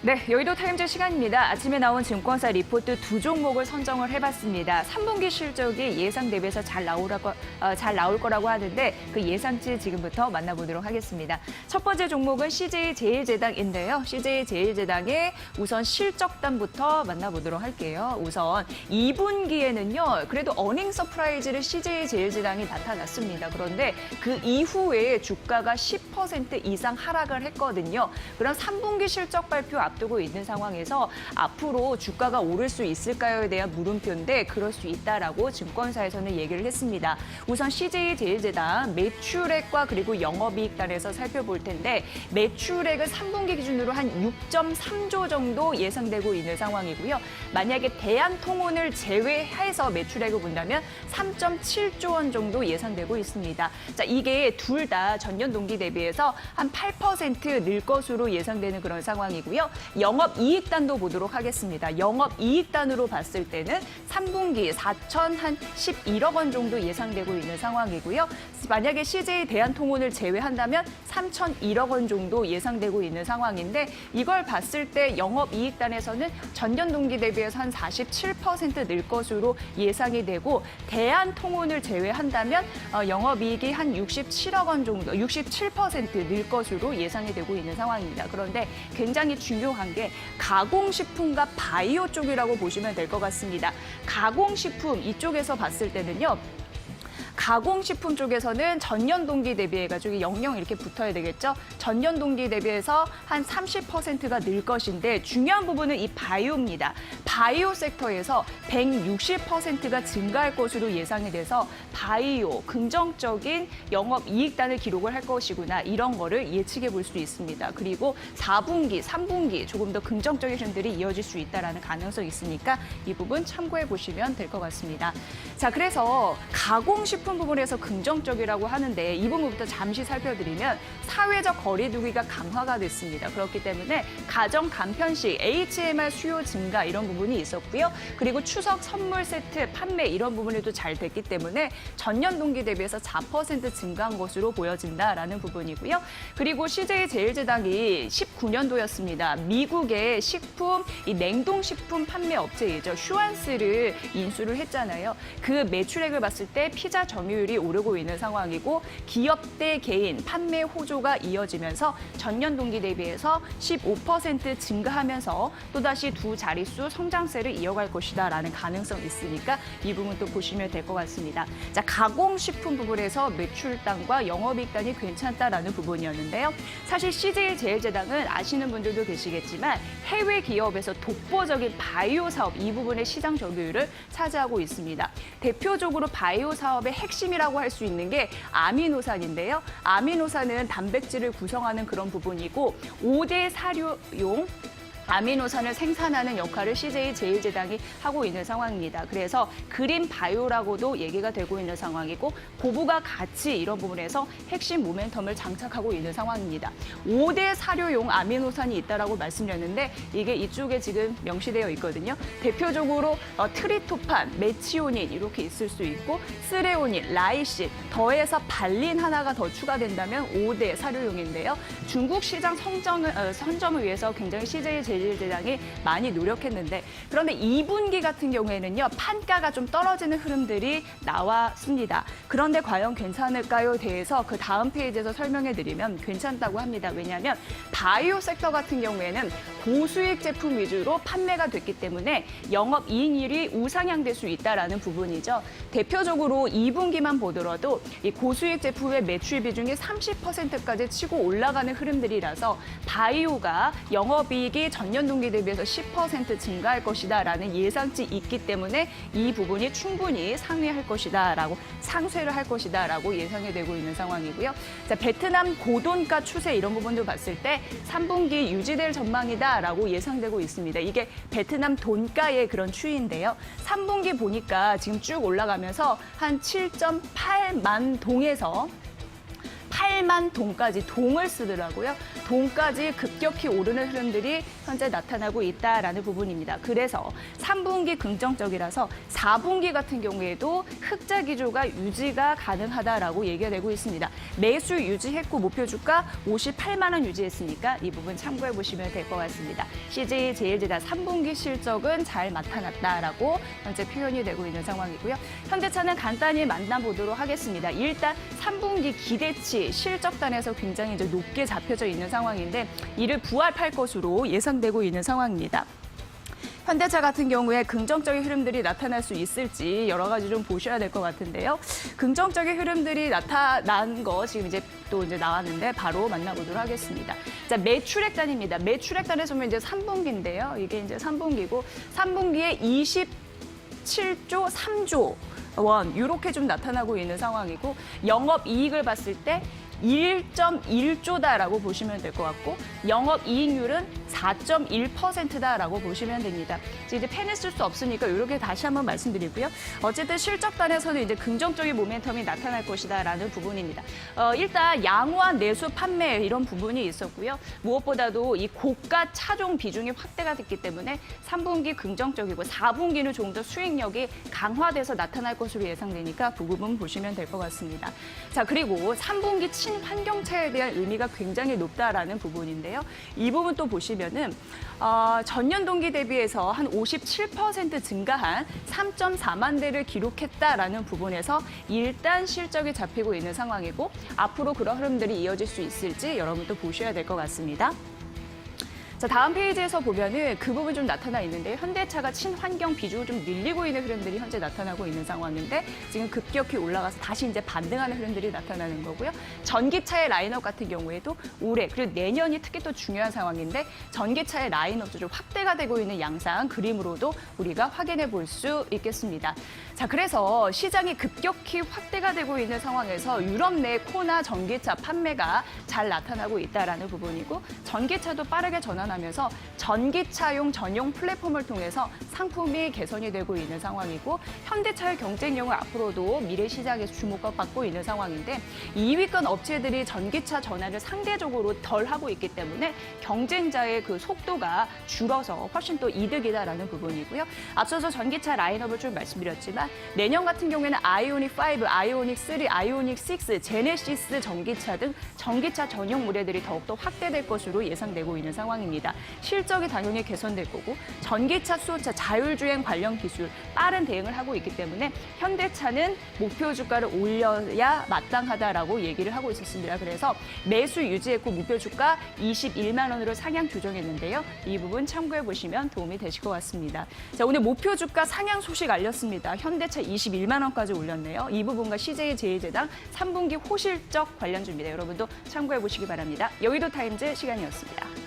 네, 여의도 타임즈 시간입니다. 아침에 나온 증권사 리포트 두 종목을 선정을 해봤습니다. 3분기 실적이 예상 대비해서 잘 나오라고 어, 잘 나올 거라고 하는데 그 예상치 지금부터 만나보도록 하겠습니다. 첫 번째 종목은 CJ 제일제당인데요. CJ 제일제당의 우선 실적단부터 만나보도록 할게요. 우선 2분기에는요, 그래도 어닝 서프라이즈를 CJ 제일제당이 나타났습니다. 그런데 그 이후에 주가가 10% 이상 하락을 했거든요. 그럼 3분기 실적 발표 앞두고 있는 상황에서 앞으로 주가가 오를 수 있을까요에 대한 물음표인데 그럴 수 있다라고 증권사에서는 얘기를 했습니다. 우선 CJ 제일제당 매출액과 그리고 영업이익단에서 살펴볼 텐데 매출액은 3분기 기준으로 한 6.3조 정도 예상되고 있는 상황이고요. 만약에 대한통운을 제외해서 매출액을 본다면 3.7조 원 정도 예상되고 있습니다. 자, 이게 둘 다 전년 동기 대비해서 한 8%늘 것으로 예상되는 그런 상황이고요. 영업이익단도 보도록 하겠습니다. 영업이익단으로 봤을 때는 3분기 4,011억 원 정도 예상되고 있는 상황이고요. 만약에 CJ 대한통운을 제외한다면 3,001억 원 정도 예상되고 있는 상황인데 이걸 봤을 때 영업이익단에서는 전년 동기 대비해서 한 47%늘 것으로 예상이 되고 대한통운을 제외한다면 어, 영업이익이 한 67억 원 정도, 67%늘 것으로 예상이 되고 있는 상황입니다. 그런데 굉장히 중요 한 게 가공식품과 바이오 쪽이라고 보시면 될 것 같습니다. 가공식품 이쪽에서 봤을 때는요. 가공식품 쪽에서는 전년 동기 대비해가지고 영영 이렇게 붙어야 되겠죠. 전년 동기 대비해서 한 30%가 늘 것인데 중요한 부분은 이 바이오입니다. 바이오 섹터에서 160%가 증가할 것으로 예상이 돼서 바이오 긍정적인 영업 이익단을 기록을 할 것이구나 이런 거를 예측해 볼 수 있습니다. 그리고 4분기, 3분기 조금 더 긍정적인 흐름들이 이어질 수 있다라는 가능성이 있으니까 이 부분 참고해 보시면 될 것 같습니다. 자, 그래서 가공식품 부분에서 긍정적이라고 하는데 이 부분부터 잠시 살펴드리면 사회적 거리두기가 강화가 됐습니다. 그렇기 때문에 가정 간편식, HMR 수요 증가 이런 부분이 있었고요. 그리고 추석 선물 세트 판매 이런 부분에도 잘 됐기 때문에 전년 동기 대비해서 4% 증가한 것으로 보여진다라는 부분이고요. 그리고 CJ 제일제당이 19년도였습니다. 미국의 식품, 이 냉동식품 판매 업체이죠. 슈완스를 인수를 했잖아요. 그 매출액을 봤을 때 피자 점유율이 오르고 있는 상황이고 기업 대 개인 판매 호조가 이어지면서 전년 동기 대비해서 15% 증가하면서 또다시 두 자릿수 성장세를 이어갈 것이다 라는 가능성이 있으니까 이 부분 또 보시면 될 것 같습니다. 자, 가공식품 부분에서 매출단과 영업이익단이 괜찮다라는 부분이었는데요. 사실 CJ 제일제당은 아시는 분들도 계시겠지만 해외 기업에서 독보적인 바이오 사업 이 부분의 시장 점유율을 차지하고 있습니다. 대표적으로 바이오 사업의 핵 심이라고 할 수 있는 게 아미노산인데요. 아미노산은 단백질을 구성하는 그런 부분이고 5대 사료용 아미노산을 생산하는 역할을 CJ 제일제당이 하고 있는 상황입니다. 그래서 그린 바이오라고도 얘기가 되고 있는 상황이고 고부가 같이 이런 부분에서 핵심 모멘텀을 장착하고 있는 상황입니다. 5대 사료용 아미노산이 있다라고 말씀드렸는데 이게 이쪽에 지금 명시되어 있거든요. 대표적으로 어, 트리토판, 메치오닌 이렇게 있을 수 있고 스레오닌, 라이신 더해서 발린 하나가 더 추가된다면 5대 사료용인데요. 중국 시장 성정을, 어, 선점을 위해서 굉장히 CJ 제일 제당이 많이 노력했는데 그런데 2분기 같은 경우에는요 판가가 좀 떨어지는 흐름들이 나왔습니다. 그런데 과연 괜찮을까요? 대해서 그 다음 페이지에서 설명해 드리면 괜찮다고 합니다. 왜냐하면 바이오 섹터 같은 경우에는 고수익 제품 위주로 판매가 됐기 때문에 영업 이익률이 우상향될 수 있다라는 부분이죠. 대표적으로 2분기만 보더라도 이 고수익 제품의 매출 비중이 30%까지 치고 올라가는 흐름들이라서 바이오가 영업이익이 전년 동기 대비해서 10% 증가할 것이다라는 예상치 있기 때문에 이 부분이 충분히 상회할 것이다라고 상쇄를 할 것이다라고 예상이 되고 있는 상황이고요. 자, 베트남 고돈가 추세 이런 부분도 봤을 때 3분기 유지될 전망이다라고 예상되고 있습니다. 이게 베트남 돈가의 그런 추이인데요. 3분기 보니까 지금 쭉 올라가면서 한 7.8만 동에서 8만 동까지 동을 쓰더라고요. 돈까지 급격히 오르는 흐름들이 현재 나타나고 있다라는 부분입니다. 그래서 3분기 긍정적이라서 4분기 같은 경우에도 흑자 기조가 유지가 가능하다라고 얘기가 되고 있습니다. 매수 유지했고 목표 주가 58만 원 유지했으니까 이 부분 참고해 보시면 될 것 같습니다. CJ 제일제다 3분기 실적은 잘 나타났다라고 현재 표현이 되고 있는 상황이고요. 현대차는 간단히 만나보도록 하겠습니다. 일단 3분기 기대치 실적단에서 굉장히 이제 높게 잡혀져 있는 상황인데 이를 부합할 것으로 예상되고 있는 상황입니다. 현대차 같은 경우에 긍정적인 흐름들이 나타날 수 있을지 여러 가지 좀 보셔야 될 것 같은데요. 긍정적인 흐름들이 나타난 거 지금 이제 또 이제 나왔는데 바로 만나보도록 하겠습니다. 자, 매출액단입니다. 매출액단에서 보면 이제 3분기인데요. 이게 이제 3분기고 3분기에 27조 3조 원 이렇게 좀 나타나고 있는 상황이고 영업 이익을 봤을 때 1.1조다라고 보시면 될 것 같고 영업 이익률은 4.1%다라고 보시면 됩니다. 이제 펜을 쓸 수 없으니까 이렇게 다시 한번 말씀드리고요. 어쨌든 실적단에서는 이제 긍정적인 모멘텀이 나타날 것이다라는 부분입니다. 어, 일단 양호한 내수 판매 이런 부분이 있었고요. 무엇보다도 이 고가 차종 비중이 확대가 됐기 때문에 3분기 긍정적이고 4분기는 조금 더 수익력이 강화돼서 나타날 것으로 예상되니까 그 부분 보시면 될 것 같습니다. 자 그리고 3분기 친환경차에 대한 의미가 굉장히 높다라는 부분인데요. 이 부분 또 보시면은 어, 전년 동기 대비해서 한 57% 증가한 3.4만 대를 기록했다라는 부분에서 일단 실적이 잡히고 있는 상황이고 앞으로 그런 흐름들이 이어질 수 있을지 여러분 또 보셔야 될 것 같습니다. 자, 다음 페이지에서 보면은 그 부분 좀 나타나 있는데 현대차가 친환경 비중을 좀 늘리고 있는 흐름들이 현재 나타나고 있는 상황인데 지금 급격히 올라가서 다시 이제 반등하는 흐름들이 나타나는 거고요. 전기차의 라인업 같은 경우에도 올해 그리고 내년이 특히 또 중요한 상황인데 전기차의 라인업도 좀 확대가 되고 있는 양상 그림으로도 우리가 확인해 볼 수 있겠습니다. 자, 그래서 시장이 급격히 확대가 되고 있는 상황에서 유럽 내 코나 전기차 판매가 잘 나타나고 있다라는 부분이고 전기차도 빠르게 전환 하면서 전기차용 전용 플랫폼을 통해서 상품이 개선이 되고 있는 상황이고 현대차의 경쟁력은 앞으로도 미래 시장에서 주목을 받고 있는 상황인데 2위권 업체들이 전기차 전환을 상대적으로 덜 하고 있기 때문에 경쟁자의 그 속도가 줄어서 훨씬 또 이득이다라는 부분이고요. 앞서서 전기차 라인업을 좀 말씀드렸지만 내년 같은 경우에는 아이오닉 5, 아이오닉 3, 아이오닉 6, 제네시스 전기차 등 전기차 전용 모델들이 더욱더 확대될 것으로 예상되고 있는 상황입 니다. 실적이 당연히 개선될 거고 전기차, 수소차, 자율주행 관련 기술 빠른 대응을 하고 있기 때문에 현대차는 목표 주가를 올려야 마땅하다라고 얘기를 하고 있었습니다. 그래서 매수 유지했고 목표 주가 21만 원으로 상향 조정했는데요. 이 부분 참고해 보시면 도움이 되실 것 같습니다. 자, 오늘 목표 주가 상향 소식 알렸습니다. 현대차 21만 원까지 올렸네요. 이 부분과 CJ 제일제당 3분기 호실적 관련 주입니다. 여러분도 참고해 보시기 바랍니다. 여의도 타임즈 시간이었습니다.